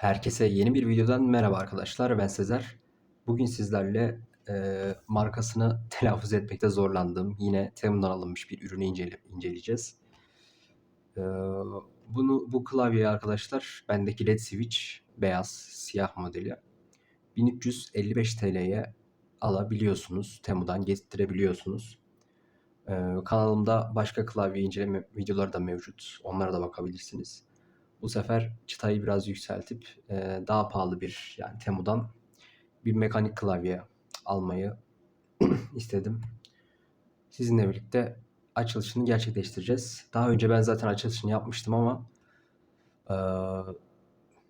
Herkese yeni bir videodan merhaba arkadaşlar. Ben Sezer. Bugün sizlerle e, markasını telaffuz etmekte zorlandığım yine Temu'dan alınmış bir ürünü incele, inceleyeceğiz. E, bunu bu klavyeyi arkadaşlar bendeki LED switch beyaz siyah modeli 1355 TL'ye alabiliyorsunuz. Temu'dan getirebiliyorsunuz. E, kanalımda başka klavye inceleme videoları da mevcut. Onlara da bakabilirsiniz. Bu sefer çıtayı biraz yükseltip e, daha pahalı bir yani Temu'dan bir mekanik klavye almayı istedim. Sizinle birlikte açılışını gerçekleştireceğiz. Daha önce ben zaten açılışını yapmıştım ama e,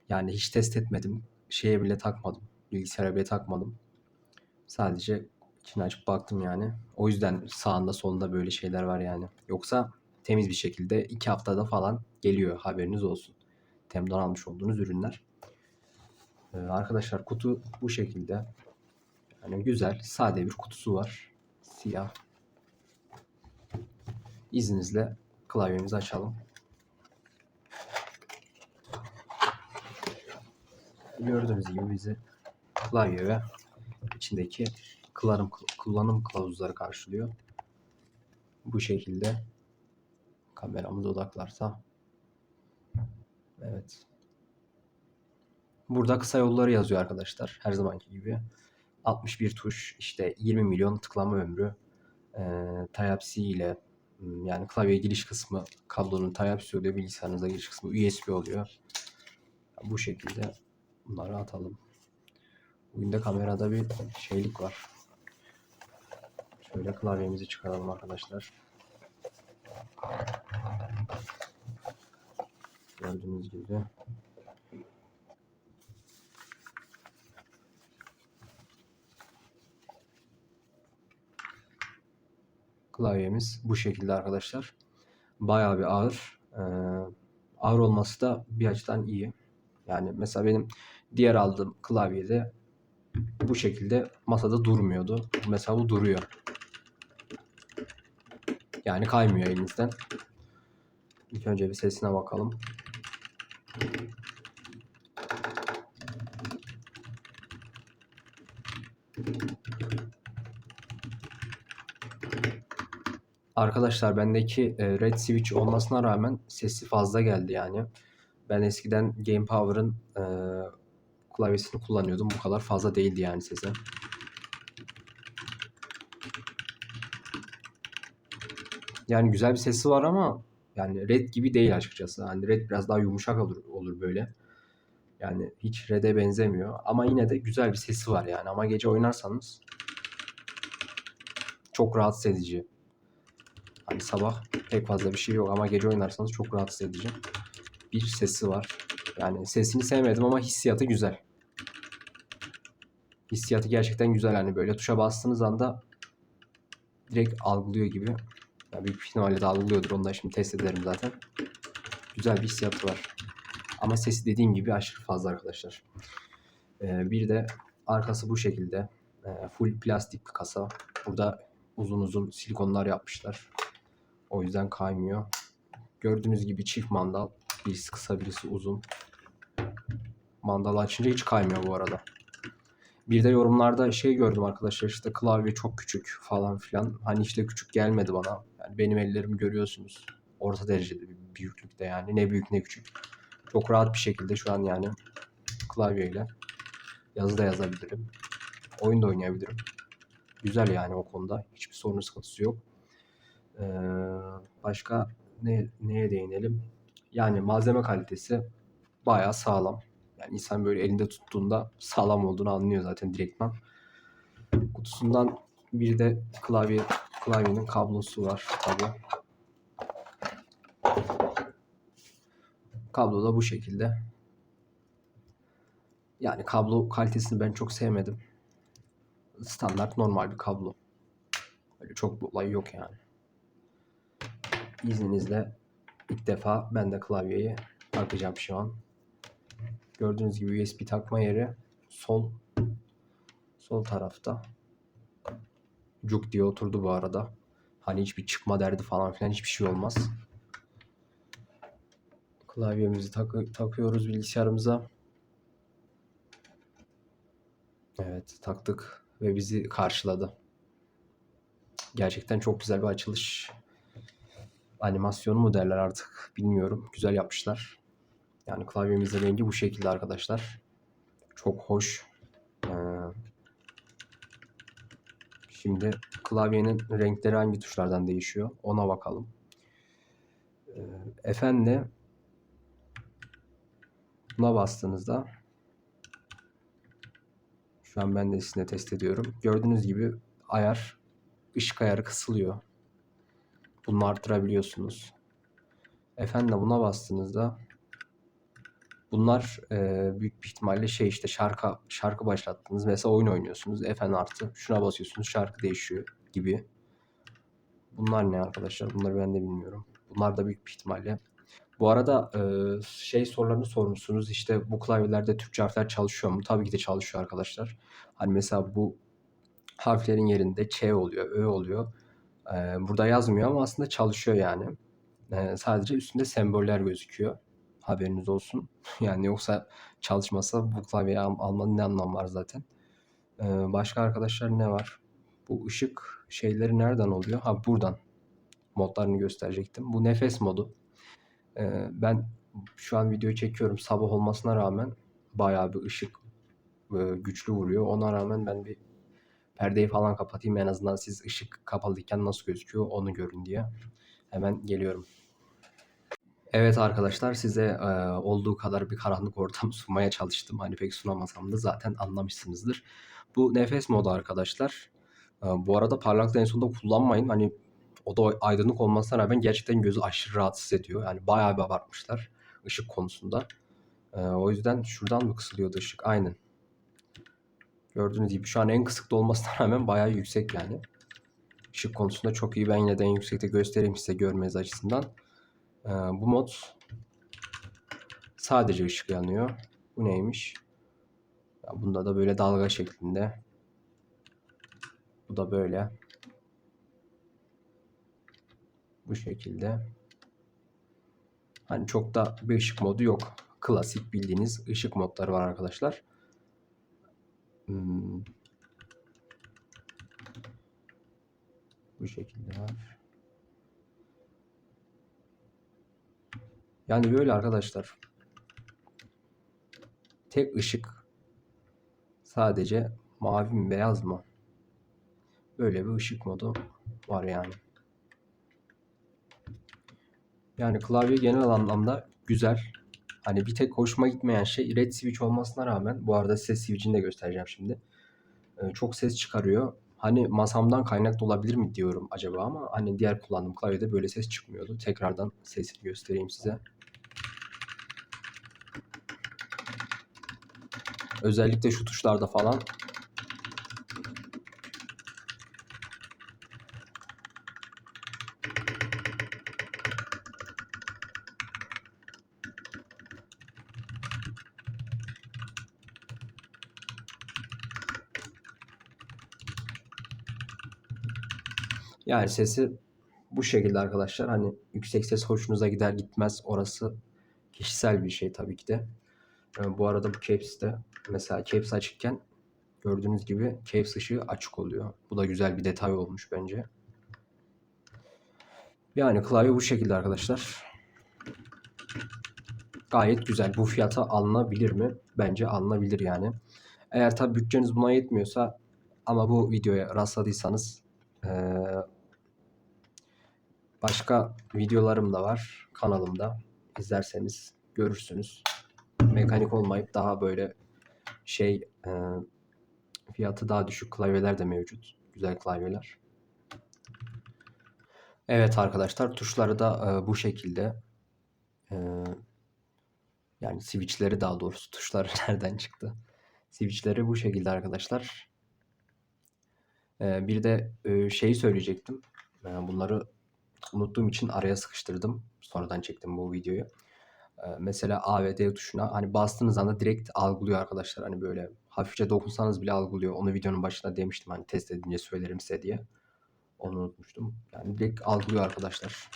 yani hiç test etmedim. Şeye bile takmadım. Bilgisayara bile takmadım. Sadece içini açıp baktım yani. O yüzden sağında solunda böyle şeyler var yani. Yoksa temiz bir şekilde iki haftada falan geliyor haberiniz olsun. Tem'den almış olduğunuz ürünler. Ee, arkadaşlar kutu bu şekilde. Yani güzel, sade bir kutusu var. Siyah. İzninizle klavyemizi açalım. Gördüğünüz gibi bizi klavye ve içindeki kullanım, kullanım kılavuzları karşılıyor. Bu şekilde kameramız odaklarsa Evet. Burada kısa yolları yazıyor arkadaşlar. Her zamanki gibi. 61 tuş, işte 20 milyon tıklama ömrü. E, Type-C ile hmm, yani klavye giriş kısmı kablonun Type-C oluyor. Bilgisayarınıza giriş kısmı USB oluyor. Bu şekilde bunları atalım. Oyunda kamerada bir şeylik var. Şöyle klavyemizi çıkaralım arkadaşlar. Gördüğünüz gibi. Klavyemiz bu şekilde arkadaşlar. Bayağı bir ağır. Ee, ağır olması da bir açıdan iyi. Yani mesela benim diğer aldığım klavyede bu şekilde masada durmuyordu. Mesela bu duruyor. Yani kaymıyor elinizden. İlk önce bir sesine bakalım. Arkadaşlar bendeki e, Red Switch olmasına rağmen sesi fazla geldi yani. Ben eskiden Game Power'ın e, klavyesini kullanıyordum. Bu kadar fazla değildi yani sesi. Yani güzel bir sesi var ama yani Red gibi değil açıkçası. Yani Red biraz daha yumuşak olur, olur böyle. Yani hiç Red'e benzemiyor. Ama yine de güzel bir sesi var yani. Ama gece oynarsanız çok rahatsız edici. Hani sabah pek fazla bir şey yok ama gece oynarsanız çok rahatsız edici. Bir sesi var. Yani sesini sevmedim ama hissiyatı güzel. Hissiyatı gerçekten güzel hani böyle tuşa bastığınız anda direkt algılıyor gibi. Yani büyük ihtimalle de algılıyordur. Onu da şimdi test ederim zaten. Güzel bir hissiyatı var. Ama sesi dediğim gibi aşırı fazla arkadaşlar. Ee, bir de arkası bu şekilde. Ee, full plastik bir kasa. Burada uzun uzun silikonlar yapmışlar. O yüzden kaymıyor. Gördüğünüz gibi çift mandal. Birisi kısa birisi uzun. Mandalı açınca hiç kaymıyor bu arada. Bir de yorumlarda şey gördüm arkadaşlar işte klavye çok küçük falan filan. Hani işte küçük gelmedi bana. Yani benim ellerimi görüyorsunuz. Orta derecede bir büyüklükte yani. Ne büyük ne küçük. Çok rahat bir şekilde şu an yani klavyeyle yazı da yazabilirim. Oyun da oynayabilirim. Güzel yani o konuda. Hiçbir sorun sıkıntısı yok. Ee, başka ne, neye değinelim? Yani malzeme kalitesi bayağı sağlam. Yani insan böyle elinde tuttuğunda sağlam olduğunu anlıyor zaten direktman. Kutusundan bir de klavye klavyenin kablosu var tabi. Kablo da bu şekilde. Yani kablo kalitesini ben çok sevmedim. Standart normal bir kablo. Böyle çok bir olay yok yani. İzninizle ilk defa ben de klavyeyi takacağım şu an. Gördüğünüz gibi USB takma yeri sol sol tarafta. Cuk diye oturdu bu arada. Hani hiçbir çıkma derdi falan filan hiçbir şey olmaz. Klavyemizi tak takıyoruz bilgisayarımıza. Evet taktık ve bizi karşıladı. Gerçekten çok güzel bir açılış. Animasyonu mu derler artık bilmiyorum. Güzel yapmışlar. Yani klavyemizin rengi bu şekilde arkadaşlar. Çok hoş. Ee, şimdi klavyenin renkleri hangi tuşlardan değişiyor? Ona bakalım. Ee, efendim buna bastığınızda şu an ben de sizinle test ediyorum. Gördüğünüz gibi ayar ışık ayarı kısılıyor. Bunu arttırabiliyorsunuz. Efendim buna bastığınızda bunlar e, büyük bir ihtimalle şey işte şarkı şarkı başlattınız. Mesela oyun oynuyorsunuz. Efendim artı şuna basıyorsunuz şarkı değişiyor gibi. Bunlar ne arkadaşlar? Bunları ben de bilmiyorum. Bunlar da büyük bir ihtimalle. Bu arada e, şey sorularını sormuşsunuz. İşte bu klavyelerde Türkçe harfler çalışıyor mu? Tabii ki de çalışıyor arkadaşlar. Hani mesela bu harflerin yerinde Ç oluyor, Ö oluyor. Ee, burada yazmıyor ama aslında çalışıyor yani. Ee, sadece üstünde semboller gözüküyor. Haberiniz olsun. Yani yoksa çalışmasa bu klavyeyi al- almanın ne anlamı var zaten. Ee, başka arkadaşlar ne var? Bu ışık şeyleri nereden oluyor? Ha buradan. Modlarını gösterecektim. Bu nefes modu. Ben şu an video çekiyorum. Sabah olmasına rağmen bayağı bir ışık e, güçlü vuruyor. Ona rağmen ben bir perdeyi falan kapatayım en azından siz ışık kapalıyken nasıl gözüküyor onu görün diye. Hemen geliyorum. Evet arkadaşlar size e, olduğu kadar bir karanlık ortam sunmaya çalıştım. Hani pek sunamasam da zaten anlamışsınızdır. Bu nefes modu arkadaşlar. E, bu arada parlaklığı en kullanmayın. Hani o da aydınlık olmasına rağmen gerçekten gözü aşırı rahatsız ediyor. Yani bayağı bir abartmışlar ışık konusunda. E, o yüzden şuradan mı kısılıyordu ışık? Aynen. Gördüğünüz gibi şu an en kısıkta olmasına rağmen bayağı yüksek yani. Işık konusunda çok iyi. Ben yine de en yüksekte göstereyim size görmeniz açısından. Ee, bu mod sadece ışık yanıyor. Bu neymiş? Ya bunda da böyle dalga şeklinde. Bu da böyle. Bu şekilde. Hani çok da bir ışık modu yok. Klasik bildiğiniz ışık modları var arkadaşlar. Hmm. Bu şekilde var. Yani böyle arkadaşlar. Tek ışık. Sadece mavi mi beyaz mı? Böyle bir ışık modu var yani. Yani klavye genel anlamda güzel. Hani bir tek hoşuma gitmeyen şey red switch olmasına rağmen bu arada ses switch'ini de göstereceğim şimdi. Ee, çok ses çıkarıyor. Hani masamdan kaynaklı olabilir mi diyorum acaba ama hani diğer kullandığım klavyede böyle ses çıkmıyordu. Tekrardan sesini göstereyim size. Özellikle şu tuşlarda falan Yani sesi bu şekilde arkadaşlar. Hani yüksek ses hoşunuza gider gitmez. Orası kişisel bir şey tabii ki de. Ee, bu arada bu caps'te mesela caps açıkken gördüğünüz gibi caps ışığı açık oluyor. Bu da güzel bir detay olmuş bence. Yani klavye bu şekilde arkadaşlar. Gayet güzel. Bu fiyata alınabilir mi? Bence alınabilir yani. Eğer tabi bütçeniz buna yetmiyorsa ama bu videoya rastladıysanız ee, başka videolarım da var kanalımda. İzlerseniz görürsünüz. Mekanik olmayıp daha böyle şey e, fiyatı daha düşük klavyeler de mevcut. Güzel klavyeler. Evet arkadaşlar tuşları da e, bu şekilde. E, yani switchleri daha doğrusu tuşları nereden çıktı? Switchleri bu şekilde arkadaşlar. E, bir de e, şeyi söyleyecektim. E, bunları unuttuğum için araya sıkıştırdım. Sonradan çektim bu videoyu. Ee, mesela A ve D tuşuna hani bastığınız anda direkt algılıyor arkadaşlar. Hani böyle hafifçe dokunsanız bile algılıyor. Onu videonun başında demiştim hani test edince söylerim size diye. Onu unutmuştum. Yani direkt algılıyor arkadaşlar.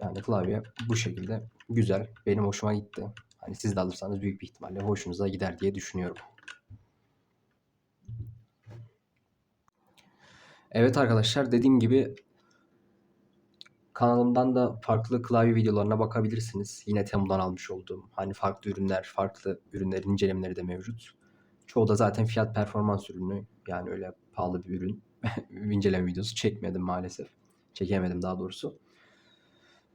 Yani klavye bu şekilde güzel. Benim hoşuma gitti. Hani siz de alırsanız büyük bir ihtimalle hoşunuza gider diye düşünüyorum. Evet arkadaşlar dediğim gibi kanalımdan da farklı klavye videolarına bakabilirsiniz. Yine Temu'dan almış olduğum hani farklı ürünler, farklı ürünlerin incelemeleri de mevcut. Çoğu da zaten fiyat performans ürünü. Yani öyle pahalı bir ürün. İnceleme videosu çekmedim maalesef. Çekemedim daha doğrusu.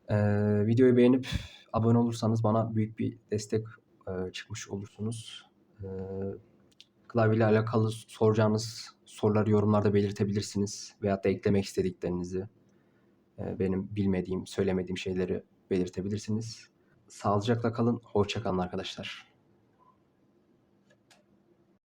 Ee, videoyu beğenip abone olursanız bana büyük bir destek e, çıkmış olursunuz. Ee, klavye ile alakalı soracağınız soruları yorumlarda belirtebilirsiniz. Veyahut da eklemek istediklerinizi e, benim bilmediğim, söylemediğim şeyleri belirtebilirsiniz. Sağlıcakla kalın, hoşça kalın arkadaşlar.